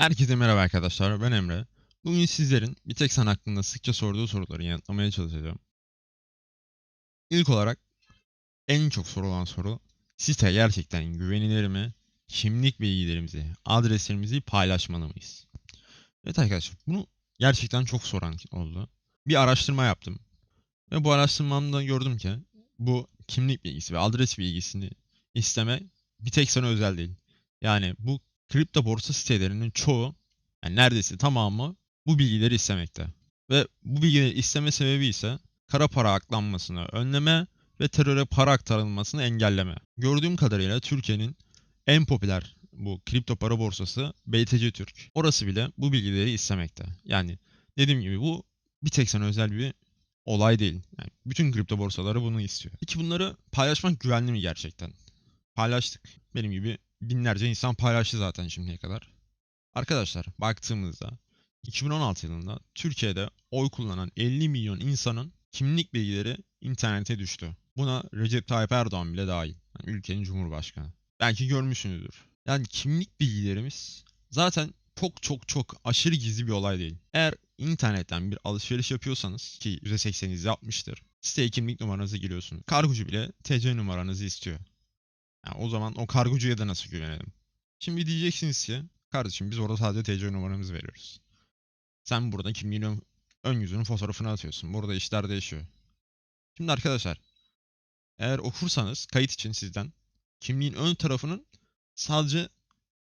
Herkese merhaba arkadaşlar, ben Emre. Bugün sizlerin bir tek sen hakkında sıkça sorduğu soruları yanıtlamaya çalışacağım. İlk olarak en çok sorulan soru, site gerçekten güvenilir mi? Kimlik bilgilerimizi, adreslerimizi paylaşmalı mıyız? Evet arkadaşlar, bunu gerçekten çok soran oldu. Bir araştırma yaptım. Ve bu araştırmamda gördüm ki bu kimlik bilgisi ve adres bilgisini isteme bir tek sana özel değil. Yani bu kripto borsa sitelerinin çoğu, yani neredeyse tamamı bu bilgileri istemekte. Ve bu bilgileri isteme sebebi ise kara para aklanmasını önleme ve teröre para aktarılmasını engelleme. Gördüğüm kadarıyla Türkiye'nin en popüler bu kripto para borsası BTC Türk. Orası bile bu bilgileri istemekte. Yani dediğim gibi bu bir tek sana özel bir olay değil. Yani bütün kripto borsaları bunu istiyor. Peki bunları paylaşmak güvenli mi gerçekten? Paylaştık. Benim gibi binlerce insan paylaştı zaten şimdiye kadar. Arkadaşlar baktığımızda 2016 yılında Türkiye'de oy kullanan 50 milyon insanın kimlik bilgileri internete düştü. Buna Recep Tayyip Erdoğan bile dahil. Yani ülkenin cumhurbaşkanı. Belki görmüşsünüzdür. Yani kimlik bilgilerimiz zaten çok çok çok aşırı gizli bir olay değil. Eğer internetten bir alışveriş yapıyorsanız ki %80'iniz yapmıştır. Siteye kimlik numaranızı giriyorsunuz. Kargocu bile TC numaranızı istiyor. Yani o zaman o kargocuya da nasıl güvenelim? Şimdi diyeceksiniz ki kardeşim biz orada sadece TC numaramızı veriyoruz. Sen burada kimliğin ön, ön yüzünün fotoğrafını atıyorsun. Burada işler değişiyor. Şimdi arkadaşlar eğer okursanız kayıt için sizden kimliğin ön tarafının sadece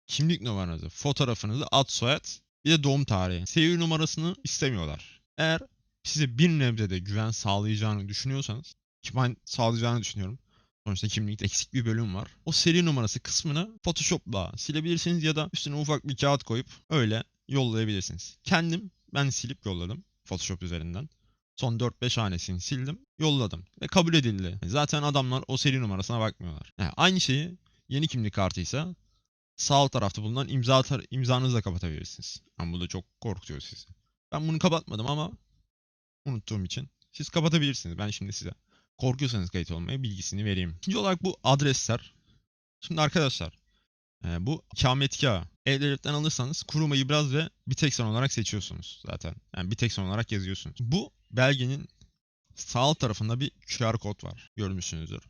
kimlik numaranızı, fotoğrafınızı, ad soyad bir de doğum tarihi. Seri numarasını istemiyorlar. Eğer size bir nebze de güven sağlayacağını düşünüyorsanız ki ben sağlayacağını düşünüyorum. Sonuçta kimlikte eksik bir bölüm var. O seri numarası kısmını Photoshop'la silebilirsiniz ya da üstüne ufak bir kağıt koyup öyle yollayabilirsiniz. Kendim ben silip yolladım Photoshop üzerinden. Son 4-5 hanesini sildim, yolladım ve kabul edildi. Zaten adamlar o seri numarasına bakmıyorlar. Yani aynı şeyi yeni kimlik kartıysa sağ tarafta bulunan imza tar imzanızla kapatabilirsiniz. Ama bu da çok korkutuyor sizi. Ben bunu kapatmadım ama unuttuğum için siz kapatabilirsiniz. Ben şimdi size korkuyorsanız kayıt olmaya bilgisini vereyim. İkinci olarak bu adresler. Şimdi arkadaşlar e, bu ikametgahı E-Devlet'ten alırsanız kuruma ibraz ve bir tek son olarak seçiyorsunuz zaten. Yani bir tek son olarak yazıyorsunuz. Bu belgenin sağ tarafında bir QR kod var. Görmüşsünüzdür.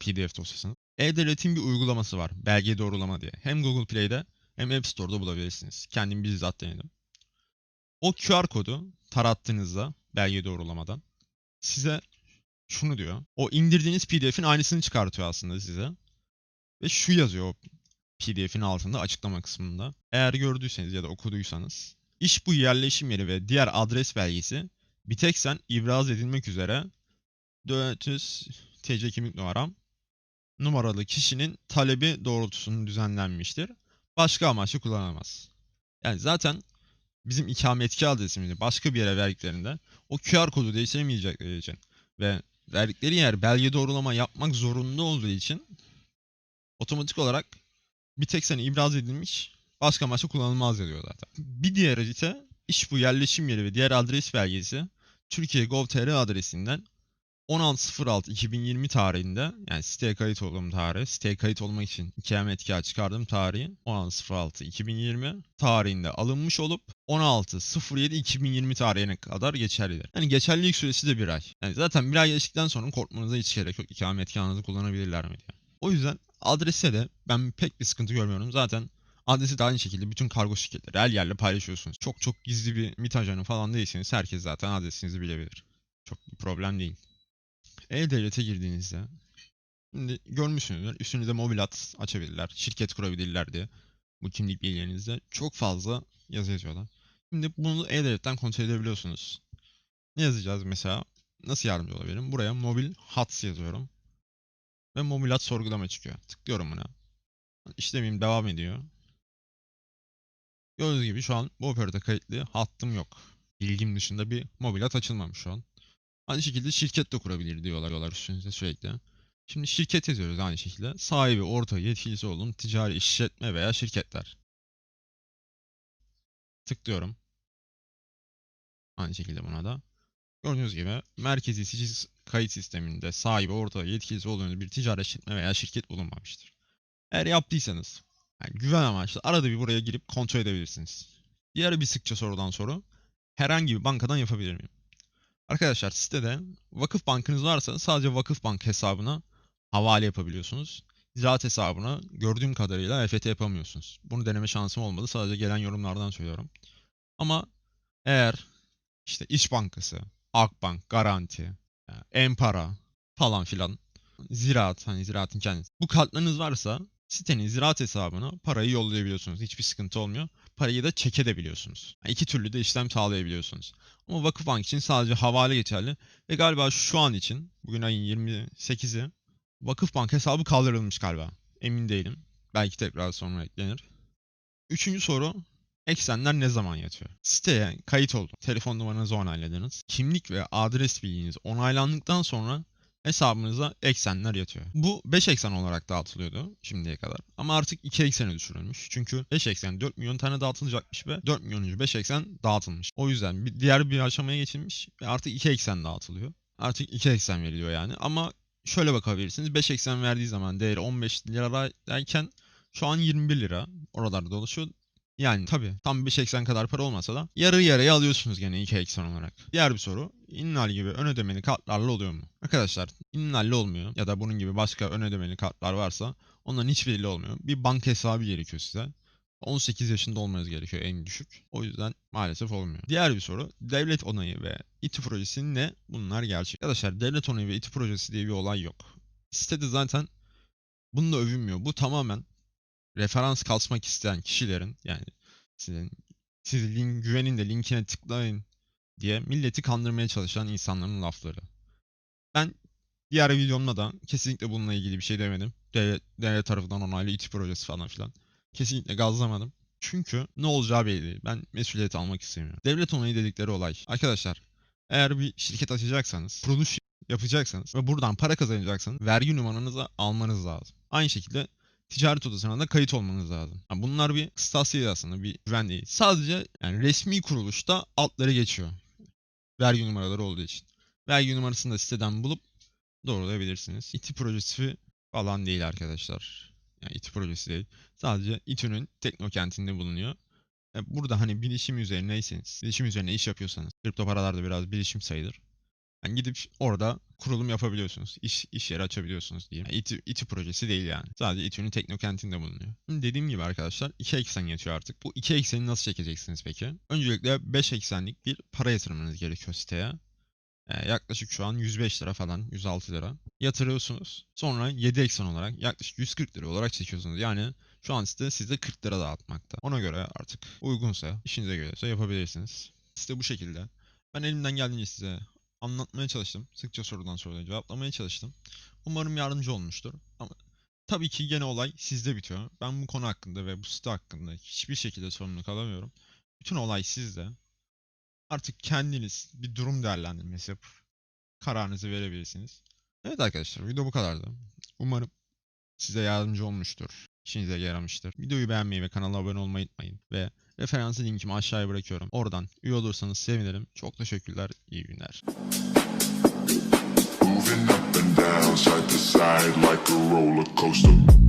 PDF dosyasını. E-Devlet'in bir uygulaması var. Belge doğrulama diye. Hem Google Play'de hem App Store'da bulabilirsiniz. Kendim bizzat denedim. O QR kodu tarattığınızda belge doğrulamadan size şunu diyor. O indirdiğiniz PDF'in aynısını çıkartıyor aslında size. Ve şu yazıyor PDF'in altında açıklama kısmında. Eğer gördüyseniz ya da okuduysanız iş bu yerleşim yeri ve diğer adres belgesi sen ibraz edilmek üzere 400 TC kimlik numaram numaralı kişinin talebi doğrultusunda düzenlenmiştir. Başka amaçlı kullanılamaz. Yani zaten bizim ikametgah adresimizi başka bir yere verdiklerinde o QR kodu değiştiremeyecekleri için ve verdikleri yer belge doğrulama yapmak zorunda olduğu için otomatik olarak bir tek sene ibraz edilmiş başka amaçla kullanılmaz yazıyor zaten. Bir diğer ise iş bu yerleşim yeri ve diğer adres belgesi Türkiye Gov.tr adresinden 16.06.2020 tarihinde yani siteye kayıt olduğum tarih, siteye kayıt olmak için ikametgah çıkardığım tarihi 16.06.2020 tarihinde alınmış olup 16.07.2020 tarihine kadar geçerlidir. Yani geçerlilik süresi de bir ay. Yani zaten bir ay geçtikten sonra korkmanıza hiç gerek yok ikametgahınızı kullanabilirler mi diye. O yüzden adrese de ben pek bir sıkıntı görmüyorum. Zaten adresi de aynı şekilde bütün kargo şirketleri her yerle paylaşıyorsunuz. Çok çok gizli bir MİT ajanı falan değilseniz herkes zaten adresinizi bilebilir. Çok bir problem değil. E-Devlet'e girdiğinizde şimdi görmüşsünüzdür. Üstünüzde mobil at açabilirler. Şirket kurabilirler diye. Bu kimlik bilgilerinizde çok fazla yazı yazıyorlar. Şimdi bunu E-Devlet'ten kontrol edebiliyorsunuz. Ne yazacağız mesela? Nasıl yardımcı olabilirim? Buraya mobil hat yazıyorum. Ve mobil hat sorgulama çıkıyor. Tıklıyorum buna. İşlemim devam ediyor. Gördüğünüz gibi şu an bu operatör kayıtlı hattım yok. Bilgim dışında bir mobil hat açılmamış şu an. Aynı şekilde şirket de kurabilir diyorlar diyorlar üstünüze sürekli. Şimdi şirket yazıyoruz aynı şekilde. Sahibi, orta, yetkilisi olduğum ticari işletme veya şirketler. Tıklıyorum. Aynı şekilde buna da. Gördüğünüz gibi merkezi sicil kayıt sisteminde sahibi, orta, yetkilisi olduğunuz bir ticari işletme veya şirket bulunmamıştır. Eğer yaptıysanız Yani güven amaçlı arada bir buraya girip kontrol edebilirsiniz. Diğer bir sıkça sorulan soru herhangi bir bankadan yapabilir miyim? Arkadaşlar sitede vakıf bankınız varsa sadece vakıf bank hesabına havale yapabiliyorsunuz. Ziraat hesabına gördüğüm kadarıyla EFT yapamıyorsunuz. Bunu deneme şansım olmadı. Sadece gelen yorumlardan söylüyorum. Ama eğer işte İş Bankası, Akbank, Garanti, yani Empara falan filan ziraat hani ziraatın kendisi. Bu kartlarınız varsa sitenin ziraat hesabına parayı yollayabiliyorsunuz. Hiçbir sıkıntı olmuyor. Parayı da çekebiliyorsunuz. Yani iki türlü de işlem sağlayabiliyorsunuz. Ama Vakıfbank için sadece havale geçerli. Ve galiba şu an için bugün ayın 28'i Vakıfbank hesabı kaldırılmış galiba. Emin değilim. Belki tekrar sonra eklenir. Üçüncü soru Eksenler ne zaman yatıyor? Siteye kayıt oldu. Telefon numaranızı onayladınız. Kimlik ve adres bilginiz onaylandıktan sonra hesabınıza eksenler yatıyor. Bu 5 eksen olarak dağıtılıyordu şimdiye kadar. Ama artık 2 eksene düşürülmüş. Çünkü 5 eksen 4 milyon tane dağıtılacakmış ve 4 milyonuncu 5 eksen dağıtılmış. O yüzden bir diğer bir aşamaya geçilmiş ve artık 2 eksen dağıtılıyor. Artık 2 eksen veriliyor yani. Ama şöyle bakabilirsiniz. 5 eksen verdiği zaman değeri 15 liradayken şu an 21 lira. Oralarda dolaşıyor. Yani tabii tam 5 eksen kadar para olmasa da yarı yarıya alıyorsunuz gene 2 eksen olarak. Diğer bir soru. İnnal gibi ön ödemeli kartlarla oluyor mu? Arkadaşlar İnnal'le olmuyor ya da bunun gibi başka ön ödemeli kartlar varsa onların hiçbiriyle olmuyor. Bir banka hesabı gerekiyor size. 18 yaşında olmanız gerekiyor en düşük. O yüzden maalesef olmuyor. Diğer bir soru. Devlet onayı ve İTÜ projesi ne? Bunlar gerçek. Arkadaşlar devlet onayı ve İTÜ projesi diye bir olay yok. Sitede zaten bununla övünmüyor. Bu tamamen referans kasmak isteyen kişilerin yani sizin siz link, güvenin de linkine tıklayın diye milleti kandırmaya çalışan insanların lafları. Ben diğer videomda da kesinlikle bununla ilgili bir şey demedim. Devlet, devlet tarafından onaylı İTÜ projesi falan filan. Kesinlikle gazlamadım. Çünkü ne olacağı belli değil. Ben mesuliyet almak istemiyorum. Devlet onayı dedikleri olay. Arkadaşlar eğer bir şirket açacaksanız, kuruluş yapacaksanız ve buradan para kazanacaksanız vergi numaranızı almanız lazım. Aynı şekilde ticaret odasına da kayıt olmanız lazım. Yani bunlar bir kıstas aslında, bir güven değil. Sadece yani resmi kuruluşta altları geçiyor. Vergi numaraları olduğu için. Vergi numarasını da siteden bulup doğrulayabilirsiniz. İTİ projesi falan değil arkadaşlar. Yani İTİ projesi değil. Sadece İTÜ'nün teknokentinde bulunuyor. E, Burada hani bilişim üzerineyseniz, bilişim üzerine iş yapıyorsanız, kripto paralar da biraz bilişim sayılır. Yani gidip orada kurulum yapabiliyorsunuz. İş, iş yeri açabiliyorsunuz diyeyim. Yani İTÜ, İTÜ projesi değil yani. Sadece İTÜ'nün teknokentinde bulunuyor. Şimdi dediğim gibi arkadaşlar iki eksen yatıyor artık. Bu iki ekseni nasıl çekeceksiniz peki? Öncelikle 5 eksenlik bir para yatırmanız gerekiyor siteye. Ee, yaklaşık şu an 105 lira falan, 106 lira. Yatırıyorsunuz. Sonra 7 eksen olarak yaklaşık 140 lira olarak çekiyorsunuz. Yani şu an site size 40 lira dağıtmakta. Ona göre artık uygunsa, işinize göre yapabilirsiniz. Site bu şekilde. Ben elimden geldiğince size anlatmaya çalıştım. Sıkça sorulan soruları cevaplamaya çalıştım. Umarım yardımcı olmuştur. Ama tabii ki gene olay sizde bitiyor. Ben bu konu hakkında ve bu site hakkında hiçbir şekilde sorumluluk alamıyorum. Bütün olay sizde. Artık kendiniz bir durum değerlendirmesi yapıp kararınızı verebilirsiniz. Evet arkadaşlar video bu kadardı. Umarım size yardımcı olmuştur. İşinize yaramıştır. Videoyu beğenmeyi ve kanala abone olmayı unutmayın. Ve referans linkimi aşağıya bırakıyorum. Oradan üye olursanız sevinirim. Çok teşekkürler. İyi günler. Moving up and down, side to side like a roller coaster.